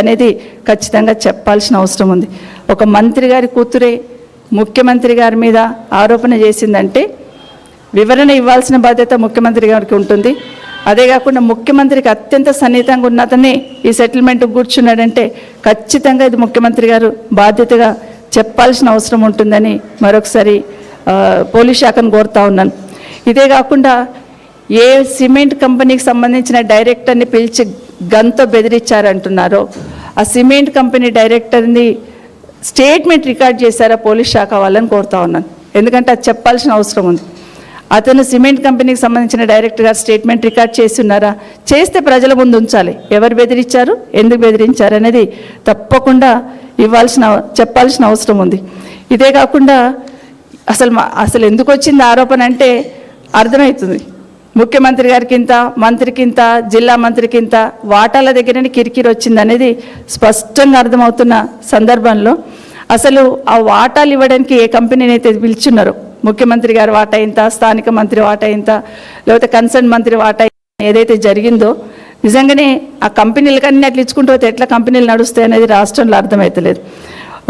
అనేది ఖచ్చితంగా చెప్పాల్సిన అవసరం ఉంది. ఒక మంత్రి గారి కూతురే ముఖ్యమంత్రి గారి మీద ఆరోపణ చేసిందంటే వివరణ ఇవ్వాల్సిన బాధ్యత ముఖ్యమంత్రి గారికి ఉంటుంది. అదే కాకుండా ముఖ్యమంత్రికి అత్యంత సన్నిహితంగా ఉన్నతనే ఈ సెటిల్మెంట్ కూర్చున్నాడంటే ఖచ్చితంగా ఇది ముఖ్యమంత్రి గారు బాధ్యతగా చెప్పాల్సిన అవసరం ఉంటుందని మరొకసారి పోలీస్ శాఖను కోరుతా ఉన్నాను. ఇదే కాకుండా ఏ సిమెంట్ కంపెనీకి సంబంధించిన డైరెక్టర్ని పిలిచి గన్తో బెదిరించారంటున్నారో ఆ సిమెంట్ కంపెనీ డైరెక్టర్ని స్టేట్మెంట్ రికార్డ్ చేశారా పోలీస్ శాఖ వాళ్ళని కోరుతా ఉన్నాను. ఎందుకంటే అది చెప్పాల్సిన అవసరం ఉంది. అతను సిమెంట్ కంపెనీకి సంబంధించిన డైరెక్టర్ గారు స్టేట్మెంట్ రికార్డ్ చేసి ఉన్నారా? చేస్తే ప్రజల ముందు ఉంచాలి. ఎవరు బెదిరించారు? ఎందుకు బెదిరించారు అనేది తప్పకుండా ఇవ్వాల్సిన చెప్పాల్సిన అవసరం ఉంది. ఇదే కాకుండా అసలు అసలు ఎందుకు వచ్చింది ఆరోపణ అంటే అర్థమవుతుంది. ముఖ్యమంత్రి గారికి మంత్రికింత జిల్లా మంత్రికింత వాటాల దగ్గరనే కిరికిరి వచ్చింది అనేది స్పష్టంగా అర్థమవుతున్న సందర్భంలో అసలు ఆ వాటాలు ఇవ్వడానికి ఏ కంపెనీని అయితే పిలుచున్నారు ముఖ్యమంత్రి గారి వాటా ఇంత స్థానిక మంత్రి వాటా ఇంత లేకపోతే కన్సర్న్ మంత్రి వాటా ఏదైతే జరిగిందో నిజంగానే ఆ కంపెనీలకన్నీ అట్లా ఇచ్చుకుంటూ పోతే ఎట్లా కంపెనీలు నడుస్తాయి అనేది రాష్ట్రంలో అర్థమవుతలేదు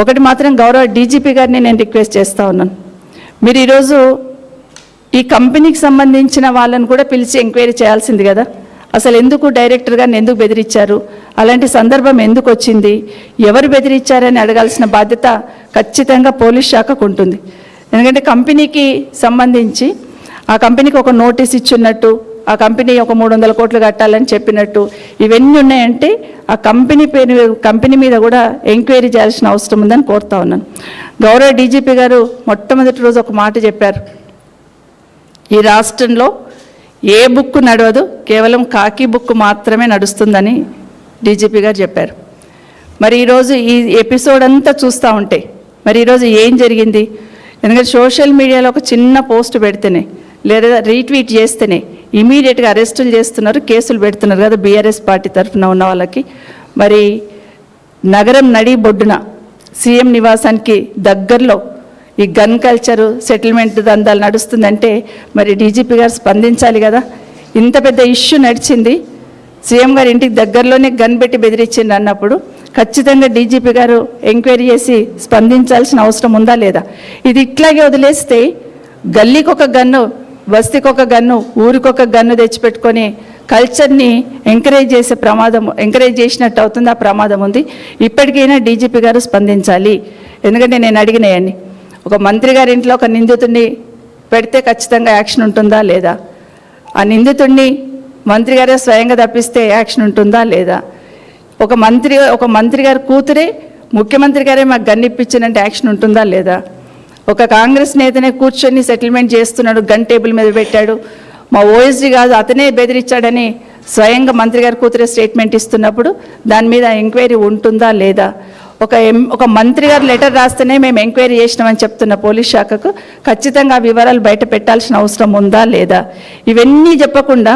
ఒకటి మాత్రం గౌరవ డీజీపీ గారిని నేను రిక్వెస్ట్ చేస్తూ ఉన్నాను. మీరు ఈరోజు ఈ కంపెనీకి సంబంధించిన వాళ్ళని కూడా పిలిచి ఎంక్వైరీ చేయాల్సింది కదా. అసలు ఎందుకు డైరెక్టర్ గారిని ఎందుకు బెదిరించారు? అలాంటి సందర్భం ఎందుకు వచ్చింది? ఎవరు బెదిరించారని అడగాల్సిన బాధ్యత ఖచ్చితంగా పోలీస్ శాఖకు ఉంటుంది. ఎందుకంటే కంపెనీకి సంబంధించి ఆ కంపెనీకి ఒక నోటీస్ ఇచ్చున్నట్టు ఆ కంపెనీ ఒక మూడు వందల కోట్లు కట్టాలని చెప్పినట్టు ఇవన్నీ ఉన్నాయంటే ఆ కంపెనీ పేరు కంపెనీ మీద కూడా ఎంక్వైరీ చేయాల్సిన అవసరం ఉందని కోరుతా ఉన్నాను. గౌరవ డీజీపీ గారు మొట్టమొదటి రోజు ఒక మాట చెప్పారు. ఈ రాష్ట్రంలో ఏ బుక్ నడవదు కేవలం కాకి బుక్ మాత్రమే నడుస్తుందని డీజీపీ గారు చెప్పారు. మరి ఈరోజు ఈ ఎపిసోడ్ అంతా చూస్తూ ఉంటే మరి ఈరోజు ఏం జరిగింది? ఎందుకంటే సోషల్ మీడియాలో ఒక చిన్న పోస్ట్ పెడితేనే లేదా రీట్వీట్ చేస్తేనే ఇమీడియట్గా అరెస్టులు చేస్తున్నారు కేసులు పెడుతున్నారు కదా బీఆర్ఎస్ పార్టీ తరఫున ఉన్న వాళ్ళకి. మరి నగరం నడి బొడ్డున సీఎం నివాసానికి దగ్గరలో ఈ గన్ కల్చరు సెటిల్మెంట్ దందాలు నడుస్తుందంటే మరి డీజీపీ గారు స్పందించాలి కదా. ఇంత పెద్ద ఇష్యూ నడిచింది. సీఎం గారి ఇంటికి దగ్గరలోనే గన్ పెట్టి బెదిరించింది అన్నప్పుడు ఖచ్చితంగా డీజీపీ గారు ఎంక్వైరీ చేసి స్పందించాల్సిన అవసరం ఉందా లేదా? ఇది ఇట్లాగే వదిలేస్తే గల్లీకి ఒక గన్ను బస్తీకి ఒక గన్ను ఊరికొక గన్ను తెచ్చిపెట్టుకొని కల్చర్ని ఎంకరేజ్ చేసే ప్రమాదం ఎంకరేజ్ చేసినట్టు అవుతుంది ఆ ప్రమాదం ఉంది. ఇప్పటికైనా డీజీపీ గారు స్పందించాలి. ఎందుకంటే నేను అడిగినాయని ఒక మంత్రి గారి ఇంట్లో ఒక నిందితుడిని పెడితే ఖచ్చితంగా యాక్షన్ ఉంటుందా లేదా? ఆ నిందితుడిని మంత్రి గారే స్వయంగా తప్పిస్తే యాక్షన్ ఉంటుందా లేదా? ఒక మంత్రి ఒక మంత్రి గారి కూతురే ముఖ్యమంత్రి గారే మాకు గన్నిప్పించినంటే యాక్షన్ ఉంటుందా లేదా? ఒక కాంగ్రెస్ నేతనే కూర్చొని సెటిల్మెంట్ చేస్తున్నాడు గన్ టేబుల్ మీద పెట్టాడు. మా ఓఎస్డీ కాదు అతనే బెదిరించాడని స్వయంగా మంత్రి గారి కూతురే స్టేట్మెంట్ ఇస్తున్నప్పుడు దాని మీద ఎంక్వైరీ ఉంటుందా లేదా? ఒక ఒక మంత్రి గారు లెటర్ రాస్తేనే మేము ఎంక్వైరీ చేసినామని చెప్తున్న పోలీస్ శాఖకు ఖచ్చితంగా వివరాలు బయట పెట్టాల్సిన అవసరం ఉందా లేదా? ఇవన్నీ చెప్పకుండా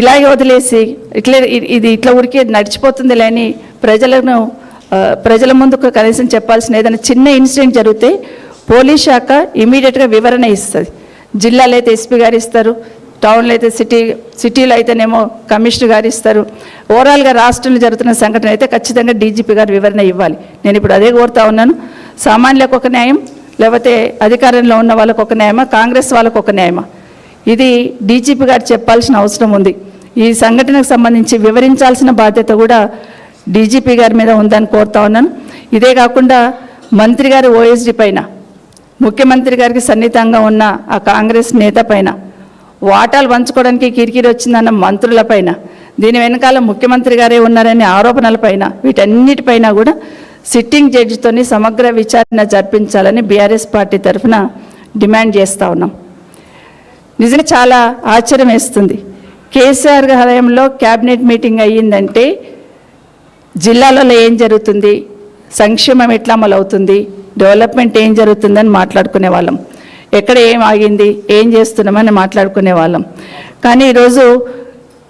ఇలాగే వదిలేసి ఇట్లే ఇది ఇట్లా ఊరికే నడిచిపోతుంది లేని ప్రజలను ప్రజల ముందుకు కనీసం చెప్పాల్సిన ఏదైనా చిన్న ఇన్సిడెంట్ జరిగితే పోలీస్ శాఖ ఇమీడియట్గా వివరణ ఇస్తుంది. జిల్లాలో అయితే ఎస్పీ గారు ఇస్తారు టౌన్లో అయితే సిటీ సిటీలో అయితేనేమో కమిషనర్ గారు ఇస్తారు. ఓవరాల్గా రాష్ట్రంలో జరుగుతున్న సంఘటన అయితే ఖచ్చితంగా డీజీపీ గారు వివరణ ఇవ్వాలి. నేను ఇప్పుడు అదే కోరుతా ఉన్నాను. సామాన్యులకు ఒక న్యాయం లేకపోతే అధికారంలో ఉన్న వాళ్ళకు ఒక న్యాయమా కాంగ్రెస్ వాళ్ళకు ఒక న్యాయమా? ఇది డీజీపీ గారు చెప్పాల్సిన అవసరం ఉంది. ఈ సంఘటనకు సంబంధించి వివరించాల్సిన బాధ్యత కూడా డీజీపీ గారి మీద ఉందని కోరుతా ఉన్నాను. ఇదే కాకుండా మంత్రి గారి ఓఎస్డీ పైన ముఖ్యమంత్రి గారికి సన్నిహితంగా ఉన్న ఆ కాంగ్రెస్ నేత పైన వాటాలు పంచుకోవడానికి కిరికిరి వచ్చిందన్న మంత్రులపైన దీని వెనకాల ముఖ్యమంత్రి గారే ఉన్నారనే ఆరోపణలపైన వీటన్నిటిపైన కూడా సిట్టింగ్ జడ్జితోని సమగ్ర విచారణ జరిపించాలని బీఆర్ఎస్ పార్టీ తరఫున డిమాండ్ చేస్తూ ఉన్నాం. నిజంగా చాలా ఆశ్చర్యం వేస్తుంది. కేసీఆర్ హయంలో క్యాబినెట్ మీటింగ్ అయ్యిందంటే జిల్లాలలో ఏం జరుగుతుంది? సంక్షేమం ఎట్లా అమలవుతుంది? డెవలప్మెంట్ ఏం జరుగుతుందని మాట్లాడుకునే వాళ్ళం ఎక్కడ ఏం ఆగింది ఏం చేస్తున్నామని మాట్లాడుకునే వాళ్ళం. కానీ ఈరోజు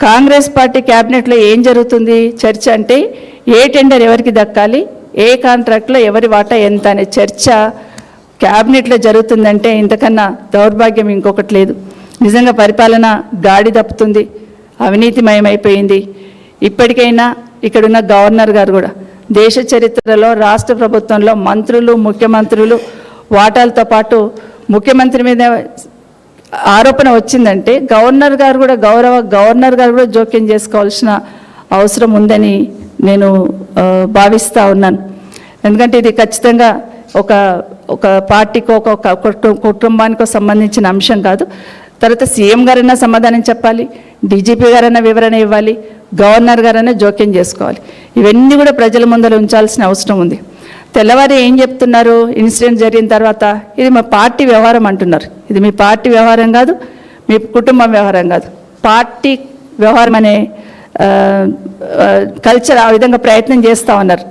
కాంగ్రెస్ పార్టీ క్యాబినెట్లో ఏం జరుగుతుంది చర్చ అంటే ఏ టెండర్ ఎవరికి దక్కాలి ఏ కాంట్రాక్ట్లో ఎవరి వాటా ఎంత అనే చర్చ క్యాబినెట్లో జరుగుతుందంటే ఇంతకన్నా దౌర్భాగ్యం ఇంకొకటి లేదు. నిజంగా పరిపాలన గాడి తప్పుతుంది అవినీతిమయమైపోయింది. ఇప్పటికైనా ఇక్కడున్న గవర్నర్ గారు కూడా దేశ చరిత్రలో రాష్ట్ర ప్రభుత్వంలో మంత్రులు ముఖ్యమంత్రులు వాటాలతో పాటు ముఖ్యమంత్రి మీద ఆరోపణ వచ్చిందంటే గవర్నర్ గారు కూడా గౌరవ గవర్నర్ గారు కూడా జోక్యం చేసుకోవాల్సిన అవసరం ఉందని నేను భావిస్తూ ఉన్నాను. ఎందుకంటే ఇది ఖచ్చితంగా ఒక ఒక పార్టీకో ఒక కుటుంబానికో సంబంధించిన అంశం కాదు. తర్వాత సీఎం గారైనా సమాధానం చెప్పాలి డీజీపీ గారైనా వివరణ ఇవ్వాలి గవర్నర్ గారైనా జోక్యం చేసుకోవాలి. ఇవన్నీ కూడా ప్రజల ముందర ఉంచాల్సిన అవసరం ఉంది. తెల్లవారి ఏం చెప్తున్నారు? ఇన్సిడెంట్ జరిగిన తర్వాత ఇది మా పార్టీ వ్యవహారం అంటున్నారు. ఇది మీ పార్టీ వ్యవహారం కాదు మీ కుటుంబం వ్యవహారం కాదు. పార్టీ వ్యవహారం అనే కల్చర్ ఆ విధంగా ప్రయత్నం చేస్తూ ఉన్నారు.